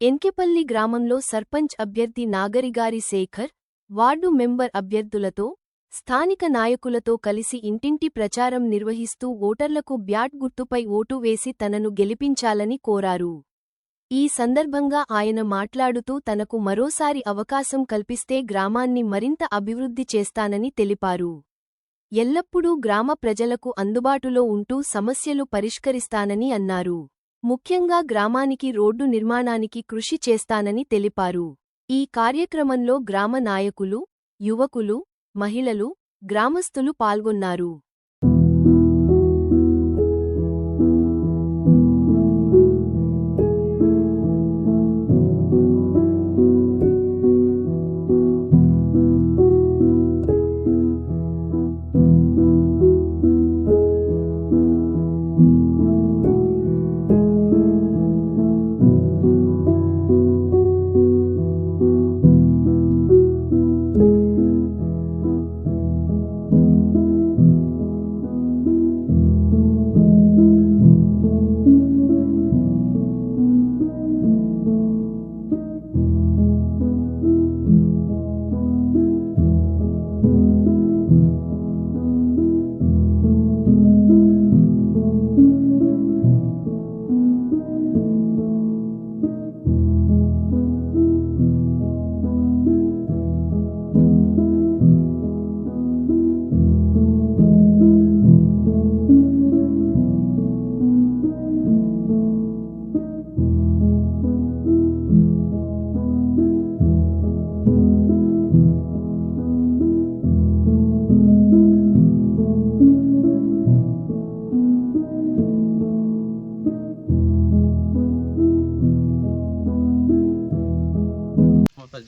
ఎన్కెపల్లి గ్రామంలో సర్పంచ్ అభ్యర్థి Nagarigari Shekhar ward member అభ్యర్థులతో స్థానిక నాయకులతో కలిసి ఇంటింటి ప్రచారం నిర్వహిస్తూ ఓటర్లకు బ్యాట్ గుర్తుపై ఓటు వేసి తనను గెలిపించాలని కోరారు. ఈ సందర్భంగా ఆయన మాట్లాడుతూ తనకు మరోసారి అవకాశం కల్పిస్తే గ్రామాన్ని మరింత అభివృద్ధి చేస్తానని తెలిపారు. ఎల్లప్పుడూ గ్రామ ప్రజలకు అందుబాటులో ఉంటూ సమస్యలు పరిష్కరిస్తానని అన్నారు. ముఖ్యంగా గ్రామానికి రోడ్డు నిర్మాణానికి కృషి చేస్తానని తెలిపారు. ఈ కార్యక్రమంలో గ్రామ నాయకులు యువకులు మహిళలు గ్రామస్థులు పాల్గొన్నారు.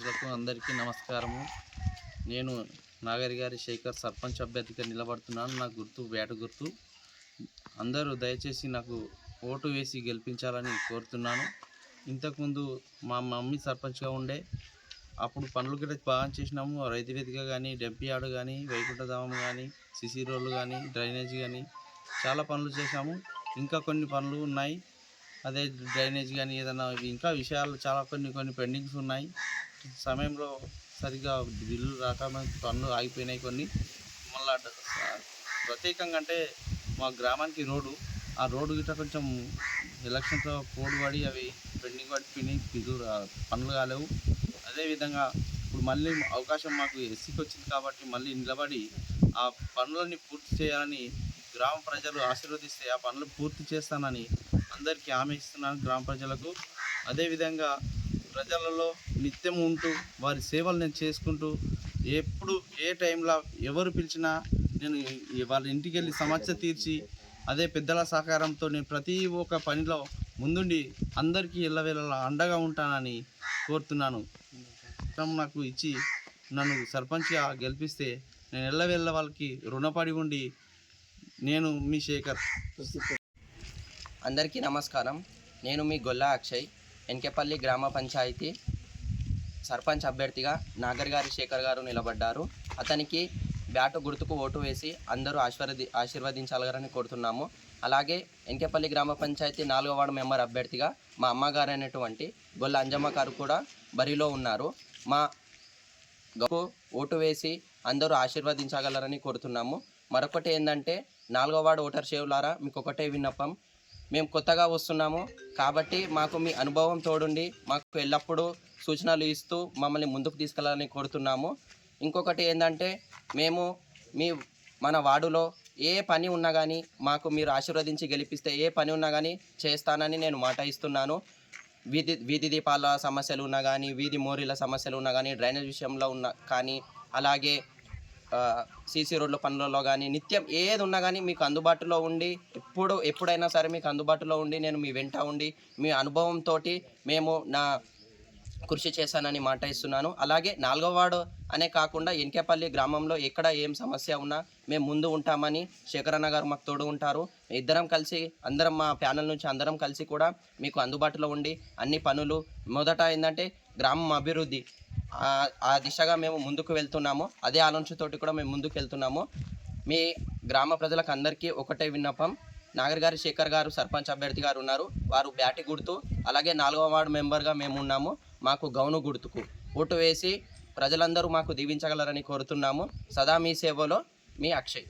ప్రజలకు అందరికీ నమస్కారము. నేను నాగరి గారి శేఖర్ సర్పంచ్ అభ్యర్థిగా నిలబడుతున్నాను. నా గుర్తు వేట గుర్తు. అందరూ దయచేసి నాకు ఓటు వేసి గెలిపించాలని కోరుతున్నాను. ఇంతకుముందు మా మమ్మీ సర్పంచ్గా ఉండే అప్పుడు పనులు కూడా బాగా చేసినాము. రైతు వేదిక కానీ డెంపియాడు కానీ వైకుంఠధామం కానీ సిసి రోడ్లు కానీ డ్రైనేజ్ కానీ చాలా పనులు చేశాము. ఇంకా కొన్ని పనులు ఉన్నాయి. అదే డ్రైనేజ్ కానీ ఏదైనా ఇంకా విషయాలు చాలా కొన్ని కొన్ని పెండింగ్స్ ఉన్నాయి. సమయంలో సరిగ్గా బిల్లు రాక పన్ను పనులు ఆగిపోయినాయి కొన్ని. మళ్ళా ప్రత్యేకంగా అంటే మా గ్రామానికి రోడ్డు ఆ రోడ్డు గిట్ట కొంచెం ఎలక్షన్తో పోడు పడి అవి పెండింగ్ పడిపోయినాయి బిల్లు పనులు కాలేవు. అదేవిధంగా ఇప్పుడు మళ్ళీ అవకాశం మాకు ఎస్సీకి వచ్చింది కాబట్టి మళ్ళీ నిలబడి ఆ పనులని పూర్తి చేయాలని గ్రామ ప్రజలు ఆశీర్వదిస్తే ఆ పనులు పూర్తి చేస్తానని అందరికీ హామీ ఇస్తున్నాను గ్రామ ప్రజలకు. అదేవిధంగా ప్రజలలో నిత్యం ఉంటూ వారి సేవలు నేను చేసుకుంటూ ఎప్పుడు ఏ టైంలో ఎవరు పిలిచినా నేను వాళ్ళ ఇంటికి వెళ్ళి సమస్య తీర్చి అదే పెద్దల సహకారంతో నేను ప్రతి ఒక్క పనిలో ముందుండి అందరికీ ఎల్లవేళలా అండగా ఉంటానని కోరుతున్నాను. నాకు ఇచ్చి నన్ను సర్పంచ్గా గెలిపిస్తే నేను ఎల్లవేళ్ళ వాళ్ళకి రుణపడి ఉండి నేను మీ శేఖర్. అందరికీ నమస్కారం. నేను మీ గొల్ల అక్షయ్. ఎన్కేపల్లి గ్రామ పంచాయతీ సర్పంచ్ అభ్యర్థిగా నాగర్ గారి శేఖర్ గారు నిలబడ్డారు. అతనికి బ్యాటు గుర్తుకు ఓటు వేసి అందరూ ఆశీర్వది ఆశీర్వదించాలని కోరుతున్నాము. అలాగే ఎన్కేపల్లి గ్రామ పంచాయతీ నాలుగో వార్డు మెంబర్ అభ్యర్థిగా మా అమ్మగారు అనేటువంటి గొల్ల అంజమ్మ గారు కూడా బరిలో ఉన్నారు. మా గొప్ప ఓటు వేసి అందరూ ఆశీర్వదించగలరని కోరుతున్నాము. మరొకటి ఏంటంటే నాలుగో వార్డు ఓటర్ సేవలారా మీకు ఒకటే విన్నపం. మేము కొత్తగా వస్తున్నాము కాబట్టి మాకు మీ అనుభవం తోడుండి మాకు ఎల్లప్పుడూ సూచనలు ఇస్తూ మమ్మల్ని ముందుకు తీసుకెళ్ళాలని కోరుతున్నాము. ఇంకొకటి ఏంటంటే మేము మీ మన వార్డులో ఏ పని ఉన్నా కానీ మాకు మీరు ఆశీర్వదించి గెలిపిస్తే ఏ పని ఉన్నా కానీ చేస్తానని నేను మాట ఇస్తున్నాను. వీధి వీధి దీపాల సమస్యలు ఉన్నా కానీ వీధి మోరీల సమస్యలు ఉన్నా కానీ డ్రైనేజ్ విషయంలో ఉన్న కానీ అలాగే సీసీ రోడ్ల పనులలో కానీ నిత్యం ఏది ఉన్నా కానీ మీకు అందుబాటులో ఉండి ఎప్పుడు ఎప్పుడైనా సరే మీకు అందుబాటులో ఉండి నేను మీ వెంట ఉండి మీ అనుభవంతో మేము నా కృషి చేశానని మాట ఇస్తున్నాను. అలాగే నాలుగో వార్డు అనే కాకుండా ఎన్కేపల్లి గ్రామంలో ఎక్కడ ఏం సమస్య ఉన్నా మేము ముందు ఉంటామని శేఖరన్న గారు మాకు తోడు ఉంటారు. ఇద్దరం కలిసి అందరం మా ప్యానల్ నుంచి అందరం కలిసి కూడా మీకు అందుబాటులో ఉండి అన్ని పనులు మొదట ఏంటంటే గ్రామం అభివృద్ధి. ఆ- దిశగా మేము ముందుకు వెళ్తున్నాము. అదే ఆలోచనతోటి కూడా మేము ముందుకు వెళ్తున్నాము. మీ గ్రామ ప్రజలకు అందరికీ ఒకటే విన్నపం. నాగర్ గారి శేఖర్ గారు సర్పంచ్ అభ్యర్థి గారు ఉన్నారు. వారు బ్యాటి గుర్తు. అలాగే నాలుగవ వార్డు మెంబర్గా మేము ఉన్నాము. మాకు గౌను గుర్తుకు. ఓటు వేసి ప్రజలందరూ మాకు దీవించగలరని కోరుతున్నాము. సదా మీ సేవలో మీ అక్షయ్.